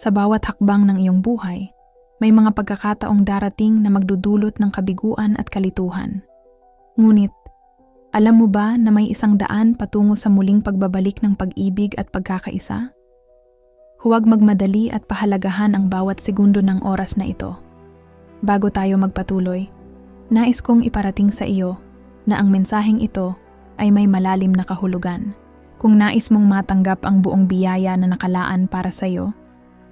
Sa bawat hakbang ng iyong buhay, may mga pagkakataong darating na magdudulot ng kabiguan at kalituhan. Ngunit, alam mo ba na may isang daan patungo sa muling pagbabalik ng pag-ibig at pagkakaisa? Huwag magmadali at pahalagahan ang bawat segundo ng oras na ito. Bago tayo magpatuloy, nais kong iparating sa iyo na ang mensaheng ito ay may malalim na kahulugan. Kung nais mong matanggap ang buong biyaya na nakalaan para sa iyo,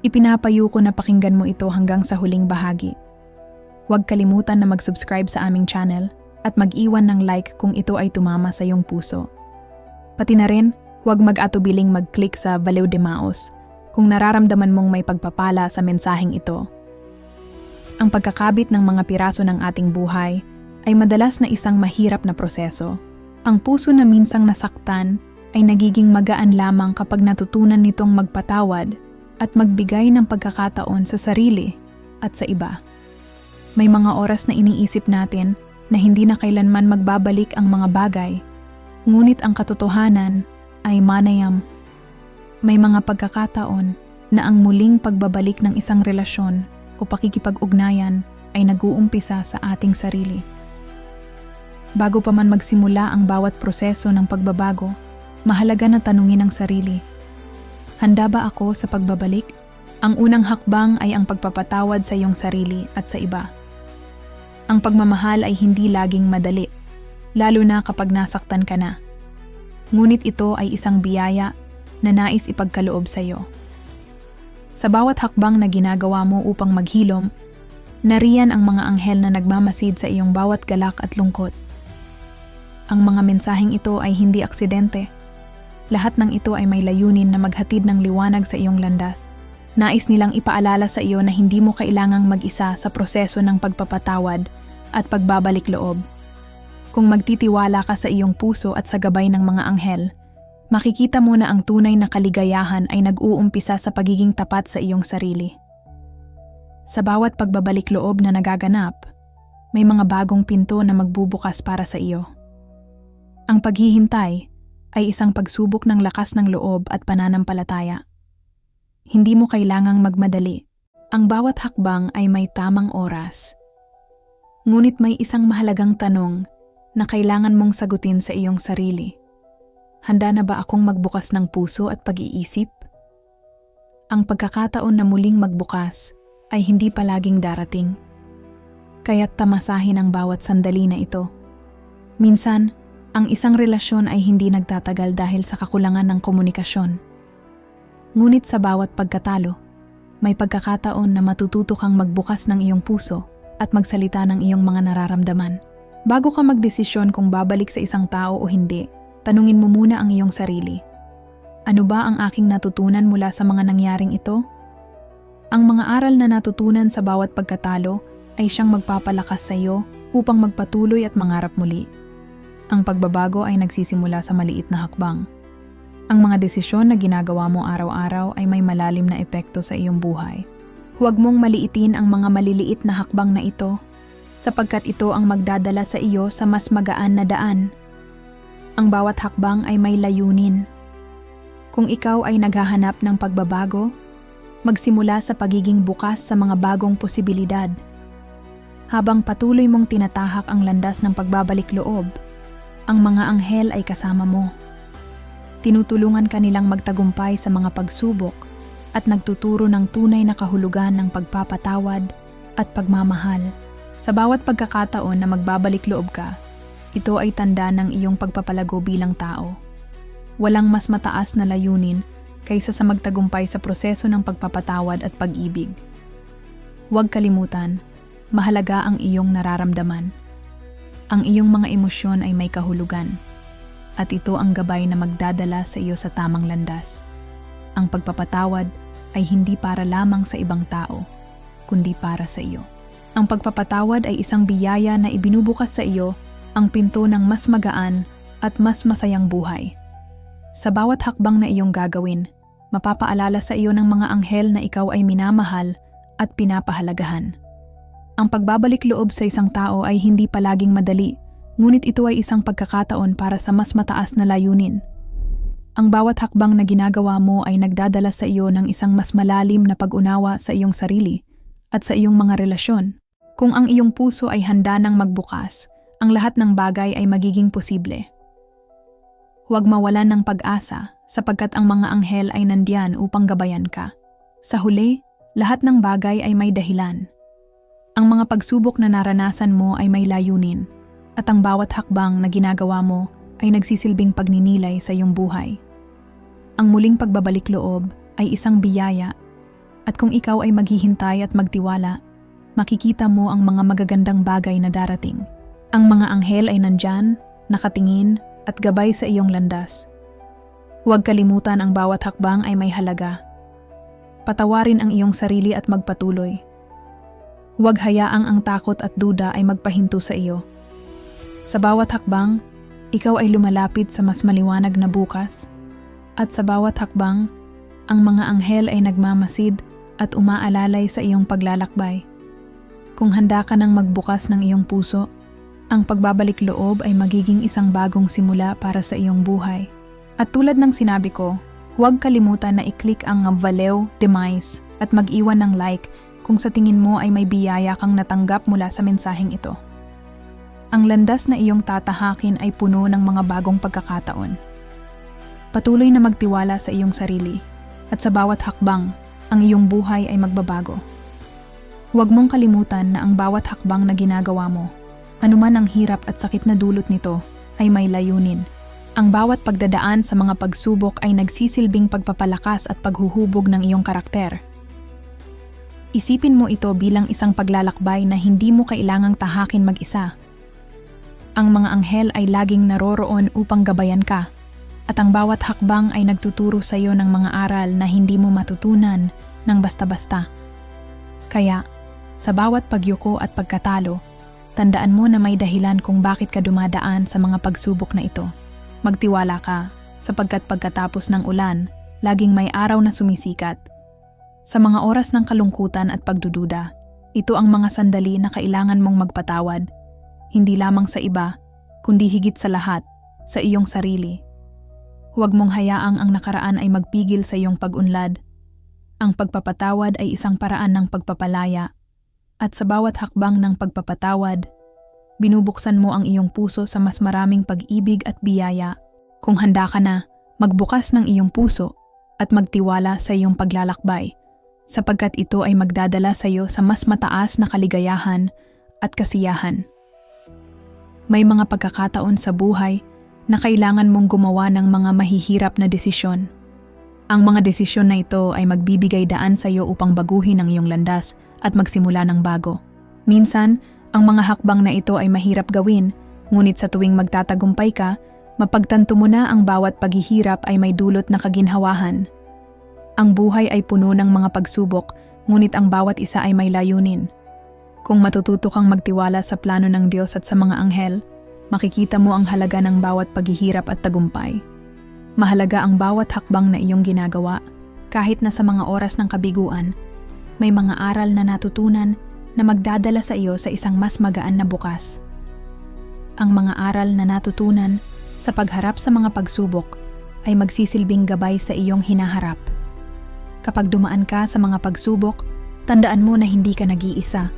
ipinapayo ko na pakinggan mo ito hanggang sa huling bahagi. Huwag kalimutan na mag-subscribe sa aming channel at mag-iwan ng like kung ito ay tumama sa iyong puso. Pati na rin, huwag mag-atubiling mag-click sa Valeu de Maos kung nararamdaman mong may pagpapala sa mensaheng ito. Ang pagkakabit ng mga piraso ng ating buhay ay madalas na isang mahirap na proseso. Ang puso na minsang nasaktan ay nagiging magaan lamang kapag natutunan nitong magpatawad at magbigay ng pagkakataon sa sarili at sa iba. May mga oras na iniisip natin na hindi na kailanman magbabalik ang mga bagay, ngunit ang katotohanan ay manayam. May mga pagkakataon na ang muling pagbabalik ng isang relasyon o pakikipag-ugnayan ay nag-uumpisa sa ating sarili. Bago pa man magsimula ang bawat proseso ng pagbabago, mahalaga na tanungin ang sarili. Handa ba ako sa pagbabalik? Ang unang hakbang ay ang pagpapatawad sa iyong sarili at sa iba. Ang pagmamahal ay hindi laging madali, lalo na kapag nasaktan ka na. Ngunit ito ay isang biyaya na nais ipagkaloob sa iyo. Sa bawat hakbang na ginagawa mo upang maghilom, nariyan ang mga anghel na nagmamasid sa iyong bawat galak at lungkot. Ang mga mensaheng ito ay hindi aksidente. Lahat ng ito ay may layunin na maghatid ng liwanag sa iyong landas. Nais nilang ipaalala sa iyo na hindi mo kailangang mag-isa sa proseso ng pagpapatawad at pagbabalik loob. Kung magtitiwala ka sa iyong puso at sa gabay ng mga anghel, makikita mo na ang tunay na kaligayahan ay nag-uumpisa sa pagiging tapat sa iyong sarili. Sa bawat pagbabalik loob na nagaganap, may mga bagong pinto na magbubukas para sa iyo. Ang paghihintay ay isang pagsubok ng lakas ng loob at pananampalataya. Hindi mo kailangang magmadali. Ang bawat hakbang ay may tamang oras. Ngunit may isang mahalagang tanong na kailangan mong sagutin sa iyong sarili. Handa na ba akong magbukas ng puso at pag-iisip? Ang pagkakataon na muling magbukas ay hindi palaging darating. Kaya't tamasahin ang bawat sandali na ito. Minsan, ang isang relasyon ay hindi nagtatagal dahil sa kakulangan ng komunikasyon. Ngunit sa bawat pagkatalo, may pagkakataon na matututo kang magbukas ng iyong puso at magsalita ng iyong mga nararamdaman. Bago ka magdesisyon kung babalik sa isang tao o hindi, Tanungin mo muna ang iyong sarili. Ano ba ang aking natutunan mula sa mga nangyaring ito? Ang mga aral na natutunan sa bawat pagkatalo ay siyang magpapalakas sa iyo upang magpatuloy at mangarap muli. Ang pagbabago ay nagsisimula sa maliit na hakbang. Ang mga desisyon na ginagawa mo araw-araw ay may malalim na epekto sa iyong buhay. Huwag mong maliitin ang mga maliliit na hakbang na ito sapagkat ito ang magdadala sa iyo sa mas magaan na daan ang bawat hakbang ay may layunin. Kung ikaw ay naghahanap ng pagbabago, magsimula sa pagiging bukas sa mga bagong posibilidad. Habang patuloy mong tinatahak ang landas ng pagbabalik loob, ang mga anghel ay kasama mo. Tinutulungan ka nilang magtagumpay sa mga pagsubok at nagtuturo ng tunay na kahulugan ng pagpapatawad at pagmamahal. Sa bawat pagkakataon na magbabalik loob ka, ito ay tanda ng iyong pagpapalago bilang tao. Walang mas mataas na layunin kaysa sa magtagumpay sa proseso ng pagpapatawad at pag-ibig. Huwag kalimutan, mahalaga ang iyong nararamdaman. Ang iyong mga emosyon ay may kahulugan, at ito ang gabay na magdadala sa iyo sa tamang landas. Ang pagpapatawad ay hindi para lamang sa ibang tao, kundi para sa iyo. Ang pagpapatawad ay isang biyaya na ibinubukas sa iyo ang pinto ng mas magaan at mas masayang buhay. Sa bawat hakbang na iyong gagawin, mapapaalala sa iyo ng mga anghel na ikaw ay minamahal at pinapahalagahan. Ang pagbabalik loob sa isang tao ay hindi palaging madali, ngunit ito ay isang pagkakataon para sa mas mataas na layunin. Ang bawat hakbang na ginagawa mo ay nagdadala sa iyo ng isang mas malalim na pag-unawa sa iyong sarili at sa iyong mga relasyon. Kung ang iyong puso ay handa ng magbukas, ang lahat ng bagay ay magiging posible. Huwag mawalan ng pag-asa sapagkat ang mga anghel ay nandiyan upang gabayan ka. Sa huli, lahat ng bagay ay may dahilan. Ang mga pagsubok na naranasan mo ay may layunin at ang bawat hakbang na ginagawa mo ay nagsisilbing pagninilay sa iyong buhay. Ang muling pagbabalik loob ay isang biyaya at kung ikaw ay maghihintay at magtiwala, makikita mo ang mga magagandang bagay na darating. Ang mga anghel ay nandyan, nakatingin at gabay sa iyong landas. Huwag kalimutan ang bawat hakbang ay may halaga. Patawarin ang iyong sarili at magpatuloy. Huwag hayaang ang takot at duda ay magpahinto sa iyo. Sa bawat hakbang, ikaw ay lumalapit sa mas maliwanag na bukas at sa bawat hakbang, ang mga anghel ay nagmamasid at umaalalay sa iyong paglalakbay. Kung handa ka nang magbukas ng iyong puso, ang pagbabalik loob ay magiging isang bagong simula para sa iyong buhay. At tulad ng sinabi ko, huwag kalimutan na i-click ang Valeo Demise at mag-iwan ng like kung sa tingin mo ay may biyaya kang natanggap mula sa mensaheng ito. Ang landas na iyong tatahakin ay puno ng mga bagong pagkakataon Patuloy na magtiwala sa iyong sarili at sa bawat hakbang, ang iyong buhay ay magbabago. Huwag mong kalimutan na ang bawat hakbang na ginagawa mo, anuman ang hirap at sakit na dulot nito, ay may layunin. Ang bawat pagdadaan sa mga pagsubok ay nagsisilbing pagpapalakas at paghuhubog ng iyong karakter. Isipin mo ito bilang isang paglalakbay na hindi mo kailangang tahakin mag-isa. Ang mga anghel ay laging naroroon upang gabayan ka at ang bawat hakbang ay nagtuturo sa iyo ng mga aral na hindi mo matutunan ng basta-basta. Kaya, sa bawat pagyuko at pagkatalo, tandaan mo na may dahilan kung bakit ka dumadaan sa mga pagsubok na ito. Magtiwala ka, sapagkat pagkatapos ng ulan, laging may araw na sumisikat. Sa mga oras ng kalungkutan at pagdududa, ito ang mga sandali na kailangan mong magpatawad, hindi lamang sa iba, kundi higit sa lahat, sa iyong sarili Huwag mong hayaang ang nakaraan ay magpigil sa iyong pag-unlad. Ang pagpapatawad ay isang paraan ng pagpapalaya. At sa bawat hakbang ng pagpapatawad, binubuksan mo ang iyong puso sa mas maraming pag-ibig at biyaya. Kung handa ka na, magbukas ng iyong puso at magtiwala sa iyong paglalakbay, sapagkat ito ay magdadala sa iyo sa mas mataas na kaligayahan at kasiyahan. May mga pagkakataon sa buhay na kailangan mong gumawa ng mga mahihirap na desisyon. Ang mga desisyon na ito ay magbibigay daan sa iyo upang baguhin ang iyong landas at magsimula ng bago. Minsan, ang mga hakbang na ito ay mahirap gawin, ngunit sa tuwing magtatagumpay ka, mapagtanto mo na ang bawat paghihirap ay may dulot na kaginhawahan. Ang buhay ay puno ng mga pagsubok, ngunit ang bawat isa ay may layunin. Kung matututo kang magtiwala sa plano ng Diyos at sa mga anghel, makikita mo ang halaga ng bawat paghihirap at tagumpay. Mahalaga ang bawat hakbang na iyong ginagawa, kahit na sa mga oras ng kabiguan, may mga aral na natutunan na magdadala sa iyo sa isang mas magaan na bukas. Ang mga aral na natutunan sa pagharap sa mga pagsubok ay magsisilbing gabay sa iyong hinaharap. Kapag dumaan ka sa mga pagsubok, tandaan mo na hindi ka nag-iisa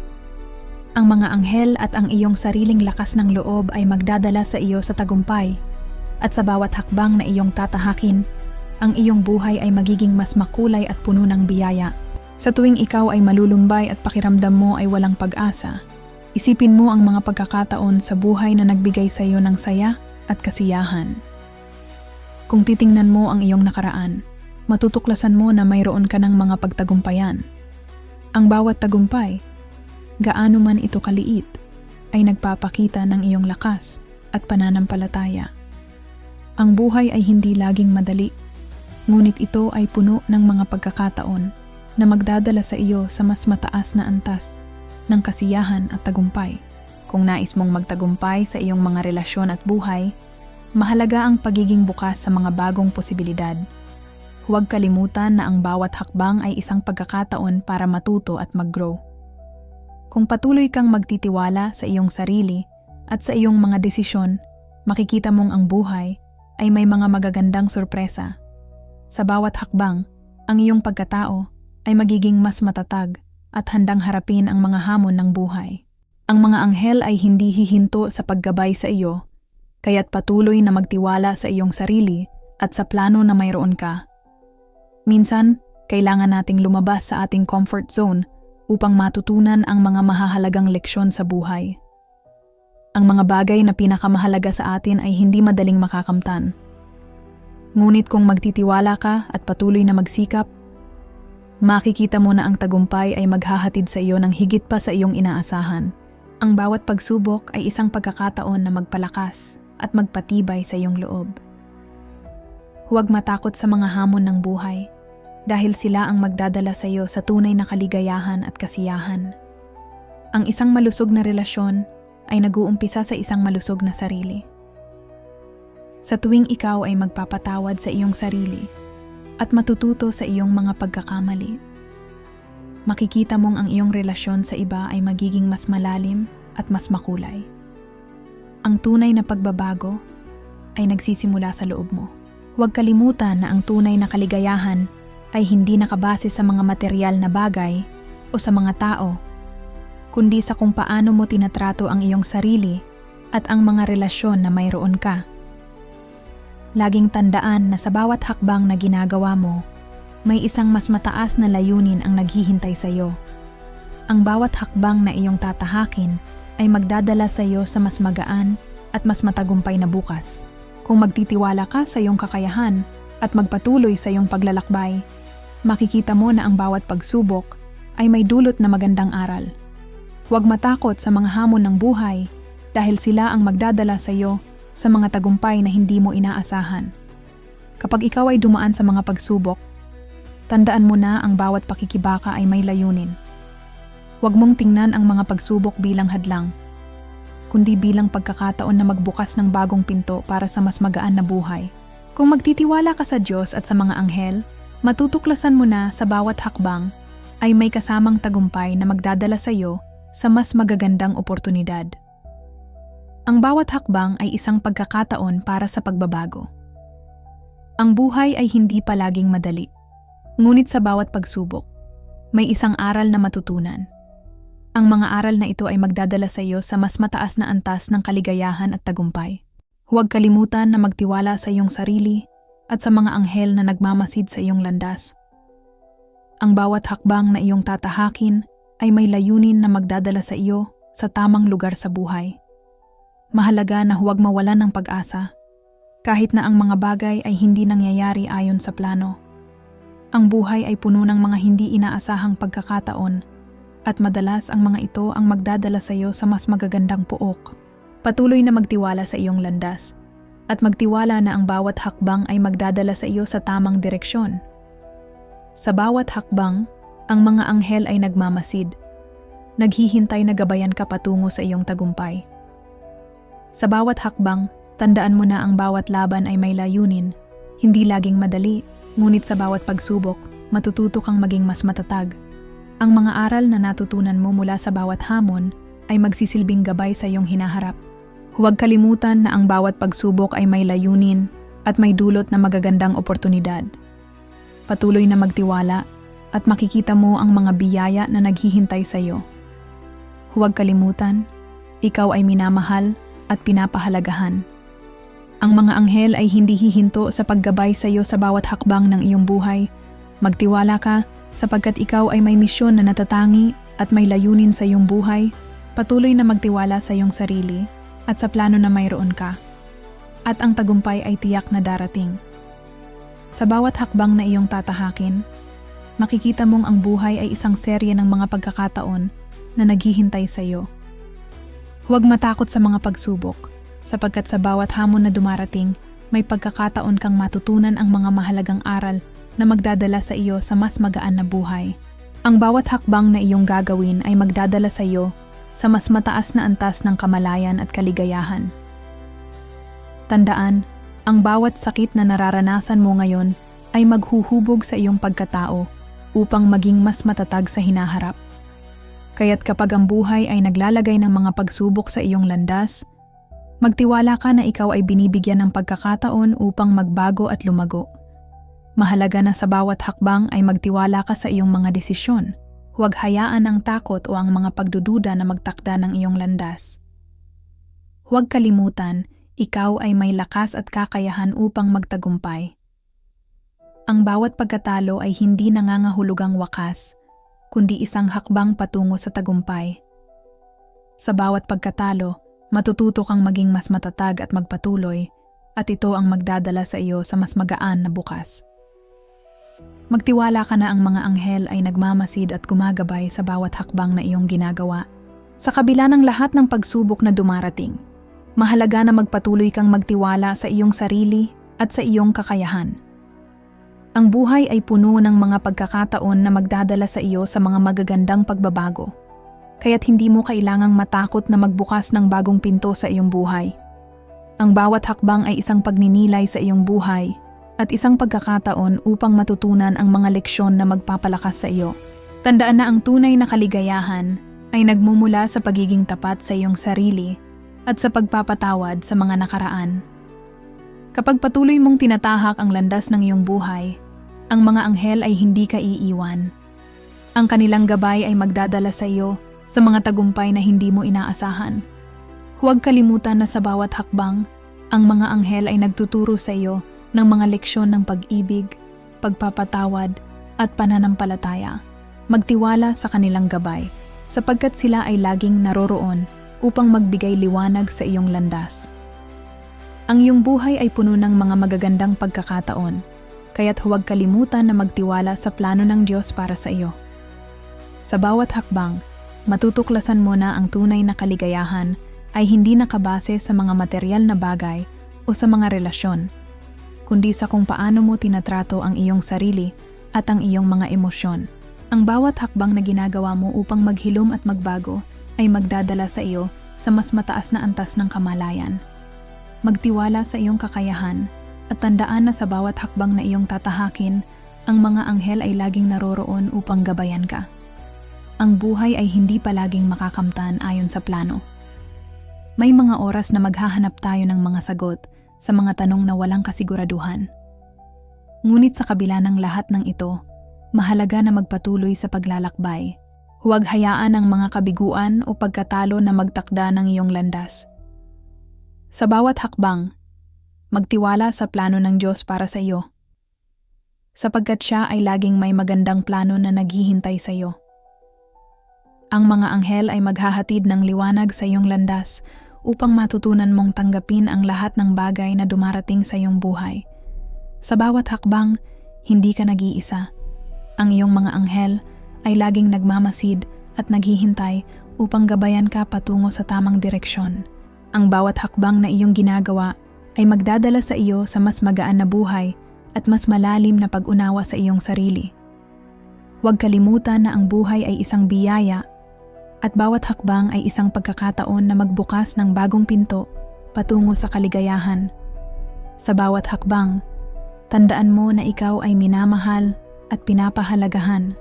ang mga anghel at ang iyong sariling lakas ng loob ay magdadala sa iyo sa tagumpay. At sa bawat hakbang na iyong tatahakin, ang iyong buhay ay magiging mas makulay at puno ng biyaya. Sa tuwing ikaw ay malulumbay at pakiramdam mo ay walang pag-asa, isipin mo ang mga pagkakataon sa buhay na nagbigay sa iyo ng saya at kasiyahan. Kung titingnan mo ang iyong nakaraan, matutuklasan mo na mayroon ka ng mga pagtagumpayan. Ang bawat tagumpay gaano man ito kaliit, ay nagpapakita ng iyong lakas at pananampalataya. Ang buhay ay hindi laging madali, ngunit ito ay puno ng mga pagkakataon na magdadala sa iyo sa mas mataas na antas ng kasiyahan at tagumpay. Kung nais mong magtagumpay sa iyong mga relasyon at buhay, mahalaga ang pagiging bukas sa mga bagong posibilidad. Huwag kalimutan na ang bawat hakbang ay isang pagkakataon para matuto at mag-grow. Kung patuloy kang magtitiwala sa iyong sarili at sa iyong mga desisyon, makikita mong ang buhay ay may mga magagandang sorpresa. Sa bawat hakbang, ang iyong pagkatao ay magiging mas matatag at handang harapin ang mga hamon ng buhay. Ang mga anghel ay hindi hihinto sa paggabay sa iyo, kaya't patuloy na magtiwala sa iyong sarili at sa plano na mayroon ka. Minsan, kailangan nating lumabas sa ating comfort zone upang matutunan ang mga mahahalagang leksyon sa buhay. Ang mga bagay na pinakamahalaga sa atin ay hindi madaling makakamtan. Ngunit kung magtitiwala ka at patuloy na magsikap, makikita mo na ang tagumpay ay maghahatid sa iyo ng higit pa sa iyong inaasahan. Ang bawat pagsubok ay isang pagkakataon na magpalakas at magpatibay sa iyong loob. Huwag matakot sa mga hamon ng buhay dahil sila ang magdadala sa iyo sa tunay na kaligayahan at kasiyahan. Ang isang malusog na relasyon ay nag-uumpisa sa isang malusog na sarili. Sa tuwing ikaw ay magpapatawad sa iyong sarili at matututo sa iyong mga pagkakamali, makikita mong ang iyong relasyon sa iba ay magiging mas malalim at mas makulay. Ang tunay na pagbabago ay nagsisimula sa loob mo. Huwag kalimutan na ang tunay na kaligayahan ay hindi nakabase sa mga material na bagay o sa mga tao kundi sa kung paano mo tinatrato ang iyong sarili at ang mga relasyon na mayroon ka. Laging tandaan na sa bawat hakbang na ginagawa mo, may isang mas mataas na layunin ang naghihintay sa iyo. Ang bawat hakbang na iyong tatahakin ay magdadala sa iyo sa mas magaan at mas matagumpay na bukas. Kung magtitiwala ka sa iyong kakayahan at magpatuloy sa iyong paglalakbay, makikita mo na ang bawat pagsubok ay may dulot na magandang aral. Huwag matakot sa mga hamon ng buhay dahil sila ang magdadala sa iyo sa mga tagumpay na hindi mo inaasahan. Kapag ikaw ay dumaan sa mga pagsubok, tandaan mo na ang bawat pakikibaka ay may layunin. Huwag mong tingnan ang mga pagsubok bilang hadlang, kundi bilang pagkakataon na magbukas ng bagong pinto para sa mas magaan na buhay. Kung magtitiwala ka sa Diyos at sa mga anghel, matutuklasan mo na sa bawat hakbang ay may kasamang tagumpay na magdadala sa iyo sa mas magagandang oportunidad. Ang bawat hakbang ay isang pagkakataon para sa pagbabago. Ang buhay ay hindi palaging madali, ngunit sa bawat pagsubok, may isang aral na matutunan. Ang mga aral na ito ay magdadala sa iyo sa mas mataas na antas ng kaligayahan at tagumpay. Huwag kalimutan na magtiwala sa iyong sarili at sa mga anghel na nagmamasid sa iyong landas. Ang bawat hakbang na iyong tatahakin ay may layunin na magdadala sa iyo sa tamang lugar sa buhay. Mahalaga na huwag mawalan ng pag-asa, kahit na ang mga bagay ay hindi nangyayari ayon sa plano. Ang buhay ay puno ng mga hindi inaasahang pagkakataon at madalas ang mga ito ang magdadala sa iyo sa mas magagandang puok. Patuloy na magtiwala sa iyong landas at magtiwala na ang bawat hakbang ay magdadala sa iyo sa tamang direksyon. Sa bawat hakbang, ang mga anghel ay nagmamasid. Naghihintay na gabayan ka patungo sa iyong tagumpay. Sa bawat hakbang, tandaan mo na ang bawat laban ay may layunin. Hindi laging madali, ngunit sa bawat pagsubok, matututo kang maging mas matatag. Ang mga aral na natutunan mo mula sa bawat hamon ay magsisilbing gabay sa iyong hinaharap. Huwag kalimutan na ang bawat pagsubok ay may layunin at may dulot na magagandang oportunidad. Patuloy na magtiwala at makikita mo ang mga biyaya na naghihintay sa iyo. Huwag kalimutan, ikaw ay minamahal at pinapahalagahan. Ang mga anghel ay hindi hihinto sa paggabay sa iyo sa bawat hakbang ng iyong buhay. Magtiwala ka sapagkat ikaw ay may misyon na natatangi at may layunin sa iyong buhay. Patuloy na magtiwala sa iyong sarili at sa plano na mayroon ka. At ang tagumpay ay tiyak na darating. Sa bawat hakbang na iyong tatahakin, makikita mong ang buhay ay isang serye ng mga pagkakataon na naghihintay sa iyo. Huwag matakot sa mga pagsubok, sapagkat sa bawat hamon na dumarating, may pagkakataon kang matutunan ang mga mahalagang aral na magdadala sa iyo sa mas magaan na buhay. Ang bawat hakbang na iyong gagawin ay magdadala sa iyo sa mas mataas na antas ng kamalayan at kaligayahan. Tandaan, ang bawat sakit na nararanasan mo ngayon ay maghuhubog sa iyong pagkatao upang maging mas matatag sa hinaharap. Kaya't kapag ang buhay ay naglalagay ng mga pagsubok sa iyong landas, Magtiwala ka na ikaw ay binibigyan ng pagkakataon upang magbago at lumago. Mahalaga na sa bawat hakbang ay magtiwala ka sa iyong mga desisyon. Huwag hayaan ang takot o ang mga pagdududa na magtakda ng iyong landas. Huwag kalimutan, ikaw ay may lakas at kakayahan upang magtagumpay. Ang bawat pagkatalo ay hindi nangangahulugang wakas, kundi isang hakbang patungo sa tagumpay. Sa bawat pagkatalo, matututo kang maging mas matatag at magpatuloy, at ito ang magdadala sa iyo sa mas magaan na bukas. Magtiwala ka na ang mga anghel ay nagmamasid at gumagabay sa bawat hakbang na iyong ginagawa. Sa kabila ng lahat ng pagsubok na dumarating, mahalaga na magpatuloy kang magtiwala sa iyong sarili at sa iyong kakayahan. Ang buhay ay puno ng mga pagkakataon na magdadala sa iyo sa mga magagandang pagbabago kaya't hindi mo kailangang matakot na magbukas ng bagong pinto sa iyong buhay. Ang bawat hakbang ay isang pagninilay sa iyong buhay at isang pagkakataon upang matutunan ang mga leksyon na magpapalakas sa iyo. Tandaan na ang tunay na kaligayahan ay nagmumula sa pagiging tapat sa iyong sarili at sa pagpapatawad sa mga nakaraan. Kapag patuloy mong tinatahak ang landas ng iyong buhay, ang mga anghel ay hindi ka iiwan. Ang kanilang gabay ay magdadala sa iyo sa mga tagumpay na hindi mo inaasahan. Huwag kalimutan na sa bawat hakbang, ang mga anghel ay nagtuturo sa iyo ng mga leksyon ng pag-ibig, pagpapatawad, at pananampalataya. Magtiwala sa kanilang gabay, sapagkat sila ay laging naroroon upang magbigay liwanag sa iyong landas. Ang iyong buhay ay puno ng mga magagandang pagkakataon, kaya't huwag kalimutan na magtiwala sa plano ng Diyos para sa iyo. Sa bawat hakbang, matutuklasan mo na ang tunay na kaligayahan ay hindi nakabase sa mga material na bagay o sa mga relasyon, kundi sa kung paano mo tinatrato ang iyong sarili at ang iyong mga emosyon. Ang bawat hakbang na ginagawa mo upang maghilom at magbago ay magdadala sa iyo sa mas mataas na antas ng kamalayan. Magtiwala sa iyong kakayahan at tandaan na sa bawat hakbang na iyong tatahakin, ang mga anghel ay laging naroroon upang gabayan ka ang buhay ay hindi palaging makakamtan ayon sa plano. May mga oras na maghahanap tayo ng mga sagot sa mga tanong na walang kasiguraduhan. Ngunit sa kabila ng lahat ng ito, mahalaga na magpatuloy sa paglalakbay. Huwag hayaan ang mga kabiguan o pagkatalo na magtakda ng iyong landas. Sa bawat hakbang, magtiwala sa plano ng Diyos para sa iyo. Sapagkat siya ay laging may magandang plano na naghihintay sa iyo. Ang mga anghel ay maghahatid ng liwanag sa iyong landas upang matutunan mong tanggapin ang lahat ng bagay na dumarating sa iyong buhay. Sa bawat hakbang, hindi ka nag-iisa. Ang iyong mga anghel ay laging nagmamasid at naghihintay upang gabayan ka patungo sa tamang direksyon. Ang bawat hakbang na iyong ginagawa ay magdadala sa iyo sa mas magaan na buhay at mas malalim na pag-unawa sa iyong sarili. Huwag kalimutan na ang buhay ay isang biyaya at bawat hakbang ay isang pagkakataon na magbukas ng bagong pinto patungo sa kaligayahan. Sa bawat hakbang, tandaan mo na ikaw ay minamahal at pinapahalagahan.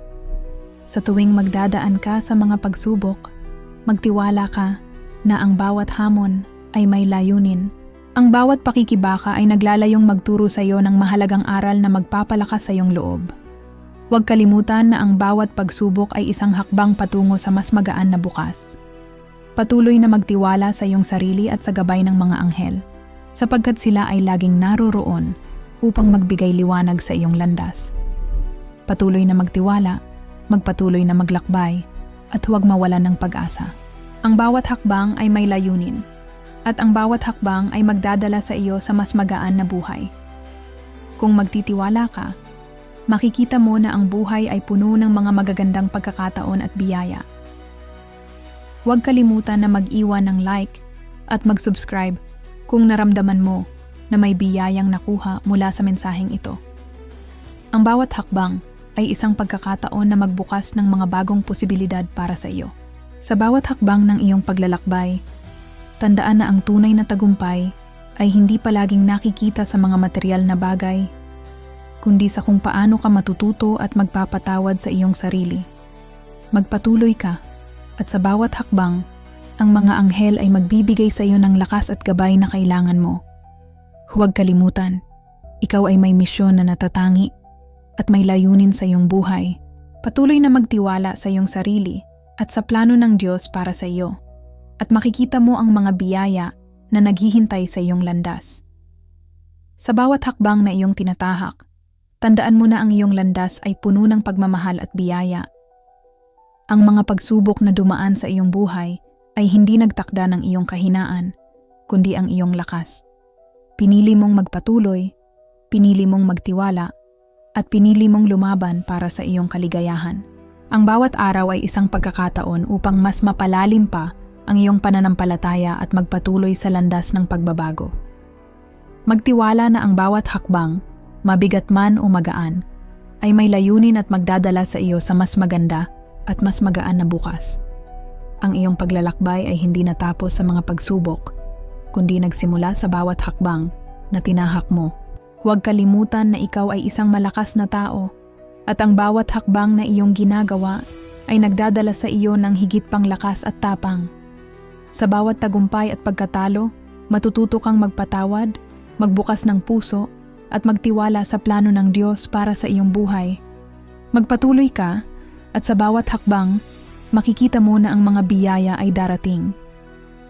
Sa tuwing magdadaan ka sa mga pagsubok, magtiwala ka na ang bawat hamon ay may layunin. Ang bawat pakikibaka ay naglalayong magturo sa iyo ng mahalagang aral na magpapalakas sa iyong loob. Huwag kalimutan na ang bawat pagsubok ay isang hakbang patungo sa mas magaan na bukas. Patuloy na magtiwala sa iyong sarili at sa gabay ng mga anghel, sapagkat sila ay laging naroroon upang magbigay liwanag sa iyong landas. Patuloy na magtiwala, magpatuloy na maglakbay, at huwag mawalan ng pag-asa. Ang bawat hakbang ay may layunin, at ang bawat hakbang ay magdadala sa iyo sa mas magaan na buhay. Kung magtitiwala ka, makikita mo na ang buhay ay puno ng mga magagandang pagkakataon at biyaya. Huwag kalimutan na mag-iwan ng like at mag-subscribe kung naramdaman mo na may biyayang nakuha mula sa mensaheng ito. Ang bawat hakbang ay isang pagkakataon na magbukas ng mga bagong posibilidad para sa iyo. Sa bawat hakbang ng iyong paglalakbay, tandaan na ang tunay na tagumpay ay hindi palaging nakikita sa mga material na bagay kundi sa kung paano ka matututo at magpapatawad sa iyong sarili. Magpatuloy ka at sa bawat hakbang Ang mga anghel ay magbibigay sa iyo ng lakas at gabay na kailangan mo. Huwag kalimutan, ikaw ay may misyon na natatangi at may layunin sa iyong buhay. Patuloy na magtiwala sa iyong sarili at sa plano ng Diyos para sa iyo. At makikita mo ang mga biyaya na naghihintay sa iyong landas. Sa bawat hakbang na iyong tinatahak, tandaan mo na ang iyong landas ay puno ng pagmamahal at biyaya. Ang mga pagsubok na dumaan sa iyong buhay ay hindi nagtakda ng iyong kahinaan, kundi ang iyong lakas. Pinili mong magpatuloy, pinili mong magtiwala, at pinili mong lumaban para sa iyong kaligayahan. Ang bawat araw ay isang pagkakataon upang mas mapalalim pa ang iyong pananampalataya at magpatuloy sa landas ng pagbabago. Magtiwala na ang bawat hakbang, mabigat man o magaan, ay may layunin at magdadala sa iyo sa mas maganda at mas magaan na bukas. Ang iyong paglalakbay ay hindi natapos sa mga pagsubok, kundi nagsimula sa bawat hakbang na tinahak mo. Huwag kalimutan na ikaw ay isang malakas na tao at ang bawat hakbang na iyong ginagawa ay nagdadala sa iyo ng higit pang lakas at tapang. Sa bawat tagumpay at pagkatalo, matututo kang magpatawad, magbukas ng puso, at magtiwala sa plano ng Diyos para sa iyong buhay. Magpatuloy ka at sa bawat hakbang, makikita mo na ang mga biyaya ay darating.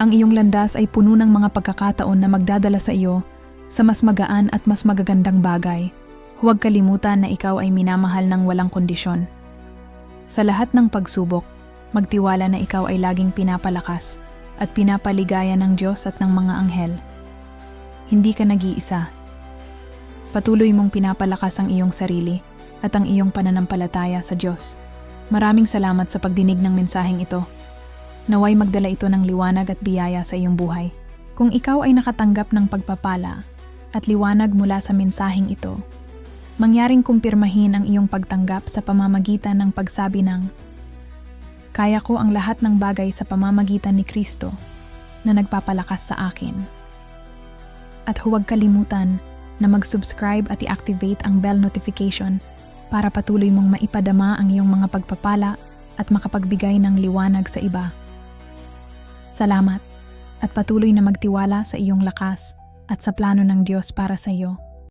Ang iyong landas ay puno ng mga pagkakataon na magdadala sa iyo sa mas magaan at mas magagandang bagay. Huwag kalimutan na ikaw ay minamahal ng walang kondisyon. Sa lahat ng pagsubok, magtiwala na ikaw ay laging pinapalakas at pinapaligaya ng Diyos at ng mga anghel. Hindi ka nag-iisa. Patuloy mong pinapalakas ang iyong sarili at ang iyong pananampalataya sa Diyos. Maraming salamat sa pagdinig ng mensaheng ito. Naway magdala ito ng liwanag at biyaya sa iyong buhay. Kung ikaw ay nakatanggap ng pagpapala at liwanag mula sa mensaheng ito, mangyaring kumpirmahin ang iyong pagtanggap sa pamamagitan ng pagsabi ng Kaya ko ang lahat ng bagay sa pamamagitan ni Kristo na nagpapalakas sa akin. At huwag kalimutan na mag-subscribe at i-activate ang bell notification para patuloy mong maipadama ang iyong mga pagpapala at makapagbigay ng liwanag sa iba. Salamat at patuloy na magtiwala sa iyong lakas at sa plano ng Diyos para sa iyo.